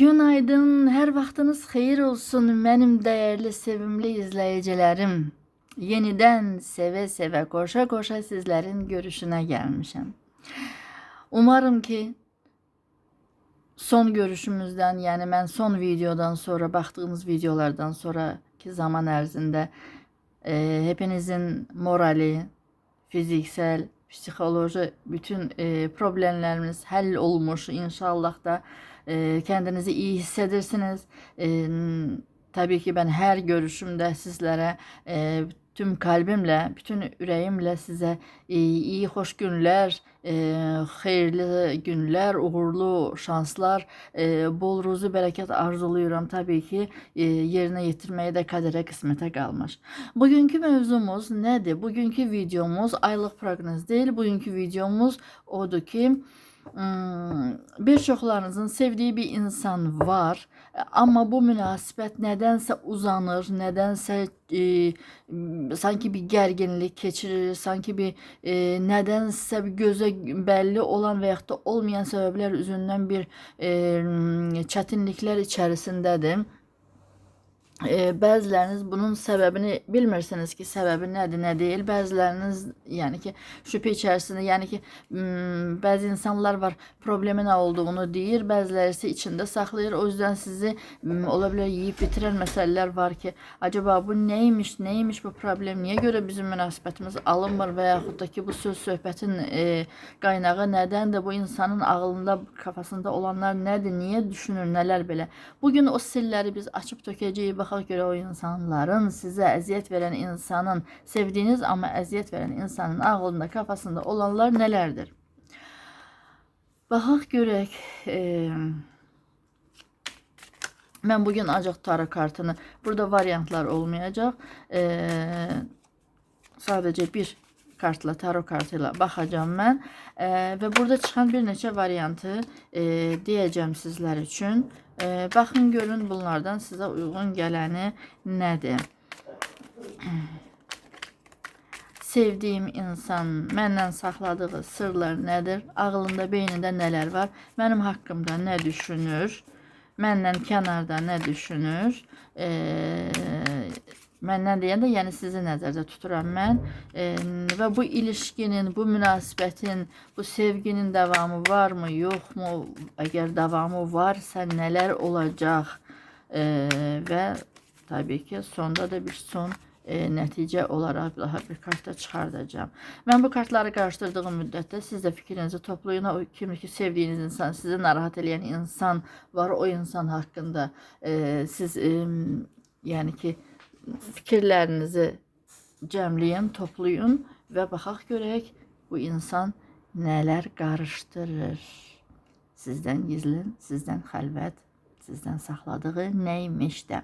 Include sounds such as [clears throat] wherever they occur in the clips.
Günaydın, her vaxtınız xeyir olsun mənim dəyərli, sevimli izləyicilərim. Yenidən sevə-sevə, qoşa-qoşa sizlərin görüşünə gəlmişəm. Umarım ki son görüşümüzdən, yəni mən son videodan sonra, baxdığınız videolardan sonraki zaman ərzində e, hepinizin morali, fiziksel, psixoloji bütün e, problemlerimiz həll olmuş. İnşallah da kendinizi iyi hissedirsiniz. E, tabii ki ben her görüşümde sizlere e, tüm kalbimle, bütün yüreğimle size e, iyi hoş günler, e, hayırlı günler, uğurlu şanslar, e, bol ruzu bereket arzuluyorum. Tabii ki e, yerine getirmeye de kadere kısmete kalmış. Bugünkü mevzumuz nedir? Bugünkü videomuz aylık prognoz değil. Bugünkü videomuz odur ki birçoklarınızın sevdiği bir insan var ama bu münasebet nedense uzanır, nedense e, sanki bir gerginlik geçirir, sanki bir e, nedense bir göze belli olan veyahut da olmayan sebepler yüzünden bir e, çetinlikler içerisindedir. E, bəziləriniz bunun səbəbini bilmirsiniz ki, səbəbi nədir, nə deyil. Bəziləriniz yəni ki, şübhə içərisində, yəni ki, m, bəzi insanlar var, problemi nə olduğunu deyir, bəziləri isə içində saxlayır. O yüzden sizi m, ola bilər yeyib bitirən məsələlər var ki, acaba bu neymiş, neymiş bu problem, niyə görə bizim münasibətimiz alınmır və yaxud da ki, bu söz söhbətin e, qaynağı nədəndir, bu insanın ağlında, kafasında olanlar nədir, niyə düşünür, nələr belə. Bugün o sirləri biz açıb tökəcəyik, baxaq görə o insanların sizə əziyyət verən insanın, sevdiyiniz amma əziyyət verən insanın ağlında, kafasında olanlar nələrdir? Baxaq görək. E, mən bugün ancaq tarot kartını, burada variantlar olmayacaq. E, sadəcə bir kartla, tarot kartıyla baxacağım mən. E, və burada çıxan bir neçə variantı e, deyəcəm sizlər üçün. E, baxın görün bunlardan sizə uyğun gələni nədir? Sevdiyim insan məndən saxladığı sırlar nədir? Ağlında, beynində nələr var? Mənim haqqımda nə düşünür? Məndən kənarda nə düşünür? Eee Məndən deyəndə, yəni sizi nəzərdə tuturam mən e, və bu ilişkinin, bu münasibətin, bu sevginin davamı varmı, yoxmu? Əgər davamı varsa nələr olacaq? E, və təbii ki, sonda da bir son e, nəticə olaraq daha bir kartda çıxardacağım. Mən bu kartları qarışdırdığım müddətdə siz də fikrinizi toplayın. O kimdir ki, sevdiyiniz insan, sizi narahat edən insan var, o insan haqqında e, siz e, yəni ki, fikirlərinizi cəmləyin, toplayın və baxaq görək bu insan nələr qarışdırır. Sizdən gizlin, sizdən xəlvət, sizdən saxladığı nəymiş də.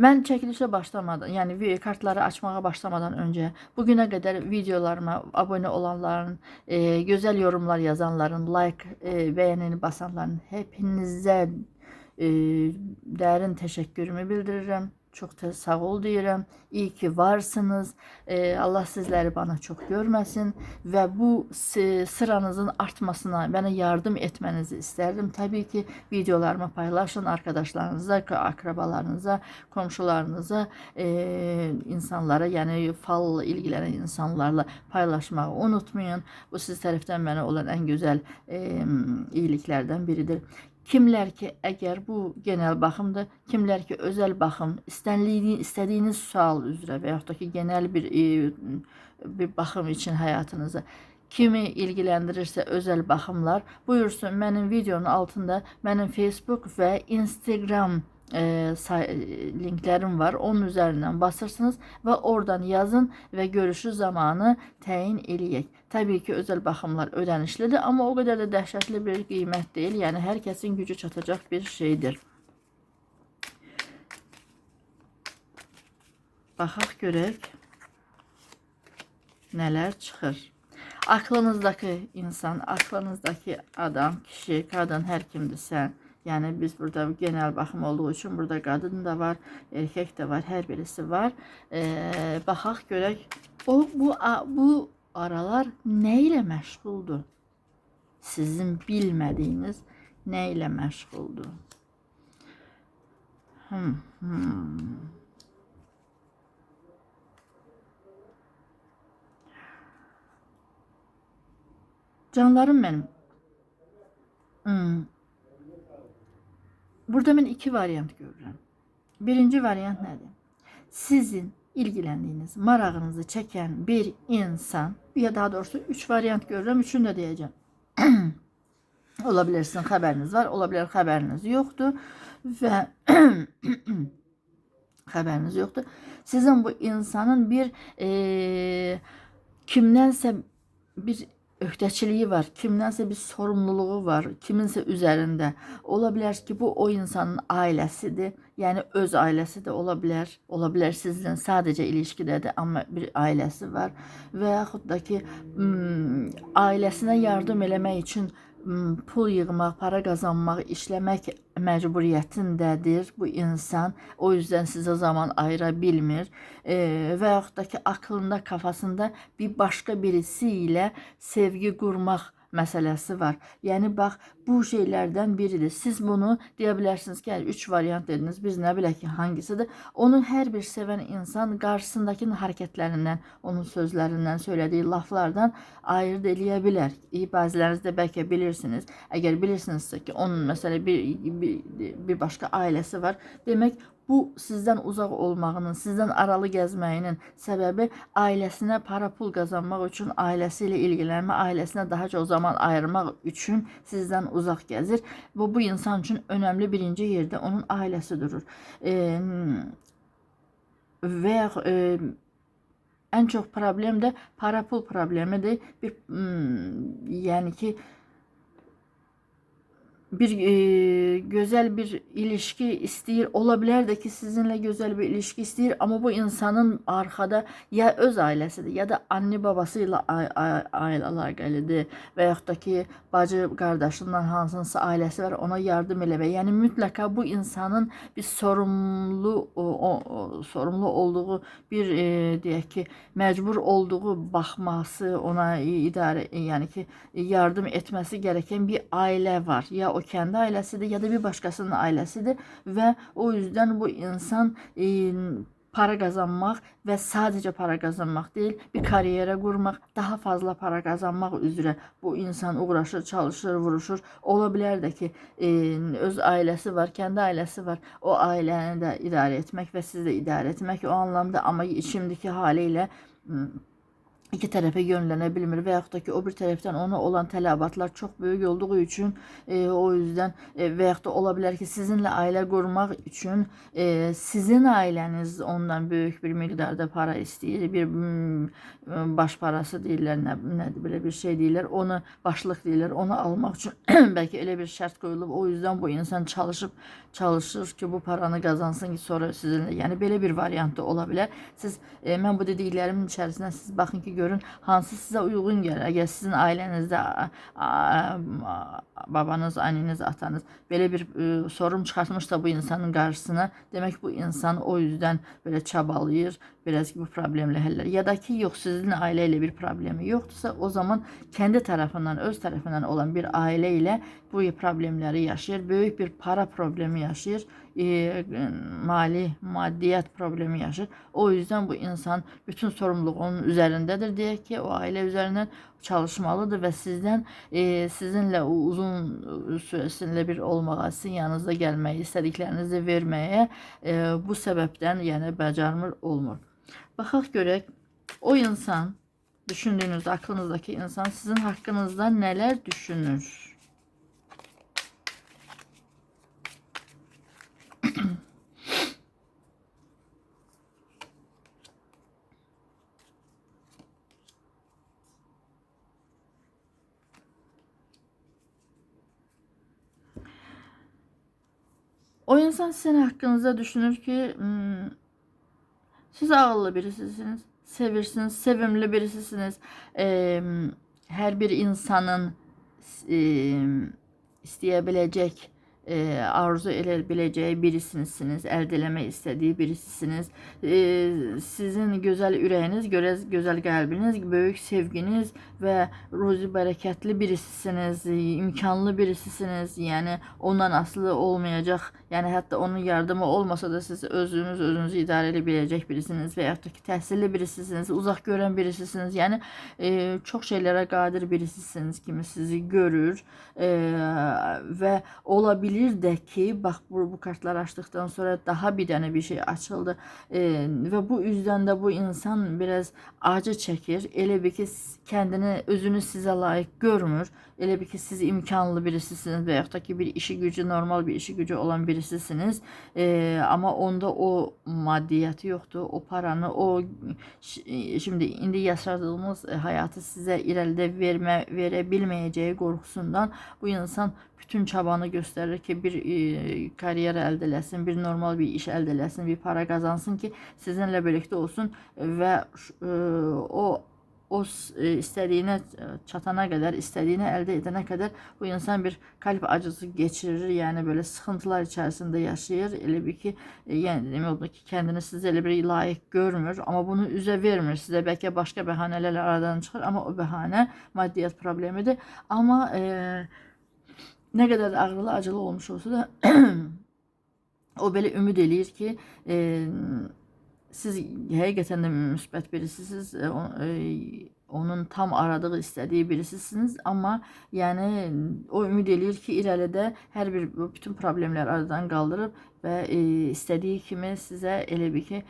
Mən çəkilişə başlamadan, yəni kartları açmağa başlamadan öncə bu günə qədər videolarıma abunə olanların, e, gözəl yorumlar yazanların, like, e, bəyənini basanların hepinizə e, dərin təşəkkürümü bildirirəm. Çok da sağ ol diyorum. İyi ki varsınız. Ee, Allah sizleri bana çok görmesin ve bu sıranızın artmasına bana yardım etmenizi isterdim. Tabii ki videolarımı paylaşın arkadaşlarınıza, akrabalarınıza, komşularınıza, e, insanlara yani fal ilgilenen insanlarla paylaşmayı unutmayın. Bu siz taraftan bana olan en güzel e, iyiliklerden biridir. Kimlər ki, əgər bu genel baxımdır, kimlər ki, özəl baxım, istənliyini, istədiyiniz sual üzrə və yaxud da ki, genel bir e, bir baxım üçün həyatınızı kimi ilgiləndirirsə özəl baxımlar, buyursun mənim videonun altında mənim Facebook və Instagram e, linklerim var. Onun üzerinden basırsınız ve oradan yazın ve görüşü zamanı təyin eləyək. Tabii ki, özel baxımlar ödənişlidir, amma o qədər də dəhşətli bir qiymət deyil. Yəni hər kəsin gücü çatacaq bir şeydir. Baxaq görək nələr çıxır. Aklınızdaki insan, aklınızdaki adam, kişi, kadın, hər kimdirsə, yani biz burada genel bakım olduğu için burada kadın da var, erkek de var, her birisi var. Ee, baxaq görək o bu bu aralar ne ile məşğuldur? Sizin bilmədiyiniz Nə ilə məşğuldur? Hmm, hmm. Canlarım benim. Hmm. Burada ben iki varyant görürüm. Birinci varyant nedir? Sizin ilgilendiğiniz, marağınızı çeken bir insan, ya daha doğrusu üç varyant görürüm, üçünü de diyeceğim. olabilir sizin haberiniz var, olabilir haberiniz yoktu ve [clears throat] haberiniz yoktu. Sizin bu insanın bir eee kimdense bir öhdəçiliyi var, kimdənsə bir sorumluluğu var, kiminsə üzərində. Ola bilər ki, bu o insanın ailəsidir. Yəni öz ailəsi də ola bilər. Ola bilər sizin sadəcə ilişkidədir, amma bir ailəsi var və yaxud da ki, ım, ailəsinə yardım eləmək üçün pul yığmaq, para qazanmaq, işləmək məcburiyyətindədir bu insan. O yüzden sizə zaman ayıra bilmir. E, və yaxud da ki, aklında, kafasında bir başqa birisi ilə sevgi qurmaq məsələsi var. Yəni bax bu şeylərdən biridir. Siz bunu deyə bilərsiniz ki, yəni 3 variant dediniz. Biz nə bilək ki, hangisidir? Onu hər bir sevən insan qarşısındakının hərəkətlərindən, onun sözlərindən, söylədiyi laflardan ayırd eləyə bilər. Bəziləriniz də bəlkə bilirsiniz. Əgər bilirsinizsə ki, onun məsələ bir, bir, bir başqa ailəsi var, demək bu sizden uzak olmağının, sizden aralı gəzməyinin səbəbi ailəsinə para pul qazanmaq üçün, ailəsiyle ilgilənmə, ailəsinə daha çox zaman ayırmaq üçün sizden uzak gəzir. Bu bu insan üçün önəmli birinci yerdə onun ailəsi durur. E, və e, en çok problem de para pul problemidir. Bir yani ki bir e, güzel bir ilişki isteyir. Olabilir de ki sizinle güzel bir ilişki isteyir ama bu insanın arkada ya öz ailesidir ya da anne babasıyla alakalıdır və yaxud da ki bacı qardaşından hansınsa ailəsi var ona yardım eləmək. Yəni mütləqa bu insanın bir sorumlu o, o, sorumlu olduğu bir e, deyək ki məcbur olduğu baxması, ona idarə yəni ki yardım etməsi gereken bir ailə var. Ya o o kendi ailesidir ya da bir başkasının ailesidir ve o yüzden bu insan e, para kazanmak ve sadece para kazanmak değil bir kariyere kurmak daha fazla para kazanmak üzere bu insan uğraşır çalışır vuruşur. Olabilir de ki e, öz ailesi var kendi ailesi var. O aileni de idare etmek ve sizi de idare etmek o anlamda ama şimdiki haliyle iki tarafa yönlenebilir veyahut da ki o bir taraftan ona olan telabatlar çok büyük olduğu için e, o yüzden e, veyahut da olabilir ki sizinle aile kurmak için e, sizin aileniz ondan büyük bir miktarda para istiyor bir hmm, baş parası değiller ne, ne böyle bir şey değiller onu başlık değiller onu almak için [clears throat] belki öyle bir şart koyulup o yüzden bu insan çalışıp çalışır ki bu paranı kazansın ki sonra sizinle yani böyle bir variantı olabilir. Siz e, ben bu dediklerimin içerisinde siz bakın ki görün hansı sizə uyğun gəlir. Əgər sizin ailənizdə babanız, anneniz, atanız belə bir ə, e, çıxartmışsa bu insanın qarşısına, demək bu insan o yüzden belə çabalayır, biraz bu problemlə həll Ya da ki yox sizin ailə ilə bir problemi yoxdursa, o zaman kendi tarafından, öz tarafından olan bir ailə ilə bu problemləri yaşayır. Böyük bir para problemi yaşayır e, mali, maddiyat problemi yaşır. O yüzden bu insan bütün sorumluluk onun üzerindedir diye ki o aile üzerinden çalışmalıdır ve sizden e, sizinle uzun süresinle bir olmağa, sizin yanınızda gelmeyi, istediklerinizi vermeye e, bu sebepten yani becermir olmur. Baxaq görək o insan düşündüğünüz aklınızdaki insan sizin hakkınızda neler düşünür? O insan sizin hakkınızda düşünür ki hmm, siz ağıllı birisisiniz, sevirsiniz, sevimli birisisiniz. Her bir insanın isteyebilecek e, arzu edebileceği birisinizsiniz, elde eləmək istədiyi birisisiniz. E, sizin gözəl ürəyiniz, görə- gözəl qəlbiniz, böyük sevginiz və ruzi bərəkətli birisisiniz, imkanlı birisisiniz. Yəni ondan asılı olmayacaq. Yəni hətta onun yardımı olmasa da siz özünüz özünüzü idarə edə biləcək birisiniz da ki, təhsilli birisisiniz, uzaq görən birisisiniz. Yəni e, çox şeylərə qadir birisisiniz kimi sizi görür e, və olabilir də ki, bax bu, bu kartları açdıktan sonra daha bir dənə bir şey açıldı e, və bu üzdən də bu insan biraz acı çəkir. Elə bir ki, kəndini, özünü sizə layiq görmür. Elə bir ki, siz imkanlı birisisiniz və da ki, bir işi gücü, normal bir işi gücü olan birisisiniz. E, amma onda o maddiyyatı yoxdur, o paranı, o şimdi indi yaşadığımız e, hayatı sizə irəlidə vermə, verə bilməyəcəyi bu insan bütün çabanı göstərir ki, bir e, kariyer əldə eləsin, bir normal bir iş əldə eləsin, bir para qazansın ki, sizinlə birlikdə olsun və e, o o istədiyinə çatana qədər, istədiyini əldə edənə qədər bu insan bir kalp acısı geçirir. Yəni belə sıxıntılar içərisində yaşayır. Elə bir ki, e, yəni demək olar ki, kəndini sizə elə bir layiq görmür, amma bunu üzə vermir. Sizə bəlkə başqa bəhanələr aradan çıxır, amma o bəhanə maddiyyat problemidir. Amma e, qədər də ağrılı, acılı olmuş olsa da [clears throat] o belə ümid eləyir ki, e, siz həqiqətən də müsbət birisisiniz. E, e, onun tam aradığı, istədiyi birisisiniz, amma yəni o ümid eləyir ki, irəlidə hər bir bütün problemlər aradan qaldırıb və e, istədiyi kimi sizə elə bir ki,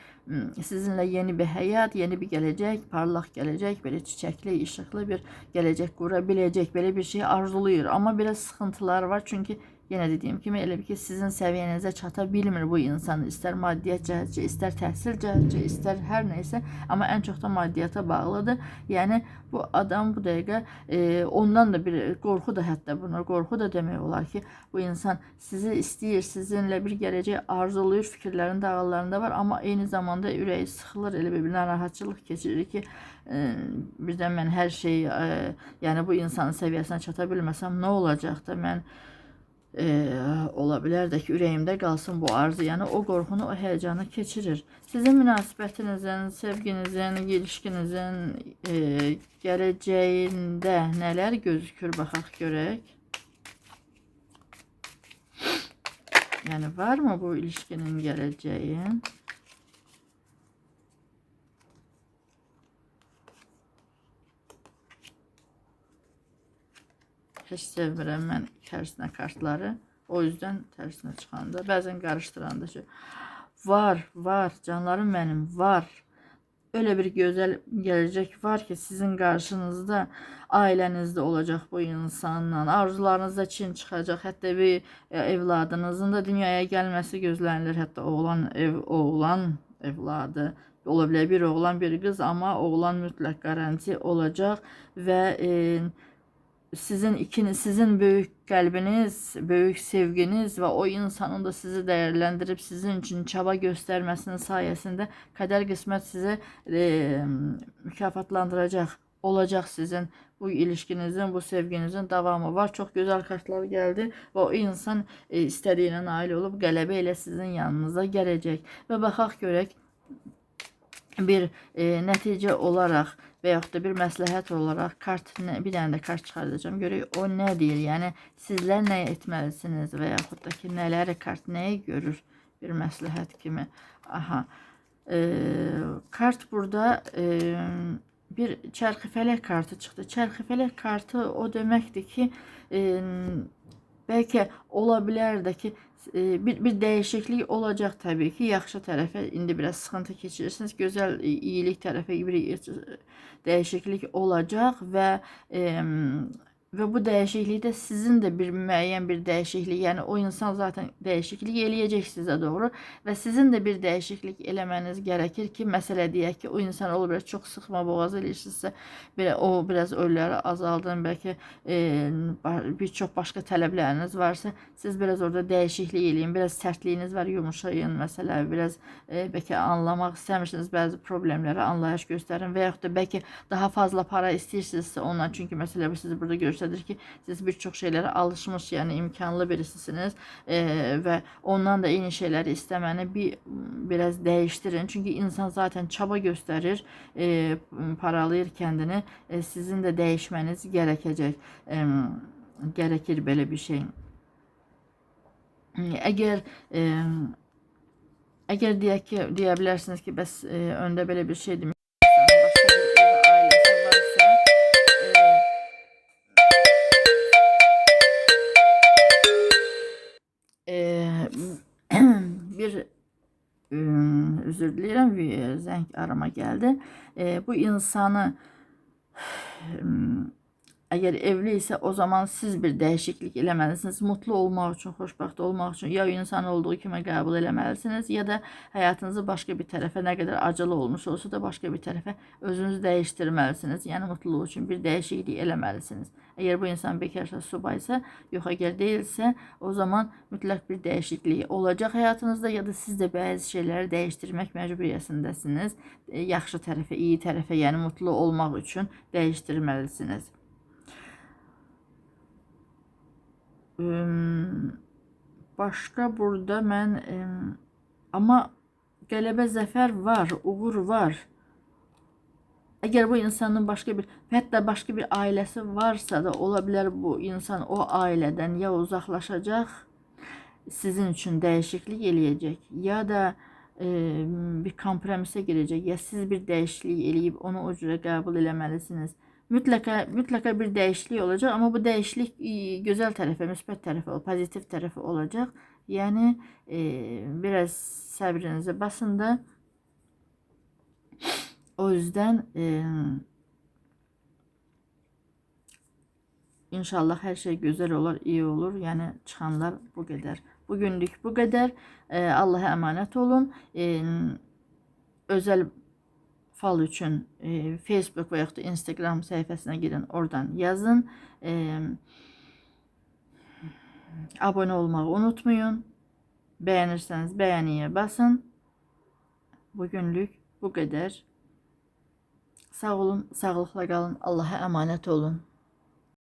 sizinlə yeni bir həyat, yeni bir gələcək, parlaq gələcək, belə çiçəkli, işıqlı bir gələcək qura biləcək, belə bir şey arzulayır. Amma biraz sıxıntılar var, çünki yenə dediyim kimi elə bir ki, sizin səviyyənizə çata bilmir bu insan. İstər maddiyyat cəhətcə, istər təhsil cəhətcə, istər hər nəysə, amma ən çox da maddiyyata bağlıdır. Yəni bu adam bu dəqiqə e, ondan da bir qorxu da hətta buna qorxu da demək olar ki, bu insan sizi istəyir, sizinlə bir gələcək arzulayır, fikirlərin dağıllarında var, amma eyni zamanda ürəyi sıxılır, elə bir narahatçılıq keçirir ki, e, birdən mən hər şey, e, yəni bu insanın səviyyəsinə çata bilməsəm nə olacaq da mən e, ola bilər də ki, ürəyimdə qalsın bu arzu. Yəni o qorxunu, o həyəcanı keçirir. Sizin münasibətinizin, sevginizin, ilişkinizin e, gələcəyində nələr gözükür baxaq görək. Yəni varmı bu ilişkinin gələcəyi? Heç sevmirəm mən tərsinə kartları. O yüzden tərsinə çıxanda, bəzən qarışdıranda ki, var, var, canlarım mənim, var. Öyle bir gözəl gələcək var ki, sizin qarşınızda ailənizdə olacaq bu insanla, arzularınızda çin çıxacaq, hətta bir e, evladınızın da dünyaya gəlməsi gözlənilir, hətta oğlan ev oğlan evladı ola bilər bir oğlan, bir qız, amma oğlan mütləq qaranti olacaq və e, sizin ikiniz, sizin böyük qəlbiniz, böyük sevginiz və o insanın da sizi dəyərləndirib sizin üçün çaba göstərməsinin sayəsində qədər qismət sizi e, mükafatlandıracaq. Olacaq sizin bu ilişkinizin, bu sevginizin davamı var. Çox gözəl kartlar gəldi və o insan e, istədiyinə nail olub qələbə sizin yanınıza gələcək. Və baxaq görək bir e, nəticə olaraq və yaxud da bir məsləhət olaraq kart bir dənə də kart çıxardacağam. Görək o nə deyir? Yəni sizlər nə etməlisiniz və yaxud da ki nələri kart nəyi görür bir məsləhət kimi. Aha. E, kart burada e, bir çərxifələk kartı çıxdı. Çərxifələk kartı o deməkdir ki, e, bəlkə ola ki, e, bir, bir dəyişiklik olacaq təbii ki, yaxşı tərəfə indi biraz sıxıntı keçirirsiniz. Gözəl e, iyilik tərəfə bir e, dəyişiklik olacaq və e, və bu dəyişiklikdə sizin də bir müəyyən bir dəyişiklik, yəni o insan zaten dəyişiklik eləyəcək sizə doğru. Və sizin də bir dəyişiklik eləməniz gərəkir ki, məsələ deyək ki, o insan olur biraz çox sıxma boğaz eləyirsinizsə, belə o biraz ölləri azaldın, bəlkə e, bir çox başqa tələbləriniz varsa, siz biraz orada dəyişiklik eləyin, biraz sərtliyiniz var, yumuşayın məsələ, biraz e, bəlkə anlamaq istəmirsiniz bəzi problemlərə anlayış göstərin və yaxud da bəlkə daha fazla para istəyirsinizsə ondan çünki məsələ bu siz burada görürsünüz göstərir ki, siz bir çox şeylərə alışmış, yəni imkanlı birisisiniz e, və ondan da eyni şeyləri istəməni bir biraz dəyişdirin. Çünki insan zaten çaba göstərir, e, paralayır kendini. E, sizin də dəyişməniz gərəkəcək. E, gərəkir belə bir şey. Əgər e, əgər deyək ki, deyə bilərsiniz ki, bəs e, öndə belə bir şey demiş. Özür diləyirəm, bir zəng arama gəldi. E, bu insanı [sighs] Eğer evli ise o zaman siz bir değişiklik eləməlisiniz. Mutlu olmaq üçün, xoşbəxt olmaq üçün ya insan olduğu kimi qəbul eləməlisiniz ya da həyatınızı başqa bir tərəfə nə qədər acılı olmuş olsa da başqa bir tərəfə özünüzü dəyişdirməlisiniz. Yəni mutluluq üçün bir dəyişiklik eləməlisiniz. Eğer bu insan bekarsa, subaysa, yox əgər deyilsə, o zaman mütləq bir dəyişiklik olacaq həyatınızda ya da siz də bəzi şeyləri dəyişdirmək məcburiyyətindəsiniz. E, Yaxşı tərəfə, iyi tərəfə, yəni mutlu olmaq üçün dəyişdirməlisiniz. Başka burada mən em, ama qələbə zəfər var, uğur var. Əgər bu insanın başqa bir, hətta başqa bir ailəsi varsa da ola bilər bu insan o ailədən ya uzaqlaşacaq, sizin üçün dəyişiklik eləyəcək, ya da e, bir kompromisə girəcək, ya siz bir dəyişiklik eləyib onu o cürə qəbul eləməlisiniz. Mutlaka mutlaka bir değişiklik olacak ama bu değişiklik e, güzel tarafı, müsbət tarafı, pozitif tarafı olacak. Yani e, biraz sabrınızı basın da o yüzden e, inşallah her şey güzel olur, iyi olur. Yani çıkanlar bu kadar. Bugünlük bu kadar. E, Allah'a emanet olun. E, özel fal üçün e, Facebook və yaxud da Instagram səhifəsinə girin, oradan yazın. E, abone olmağı unutmayın. Beğenirseniz beğeniye basın. Bugünlük bu kadar. Sağ olun, sağlıkla kalın. Allah'a emanet olun.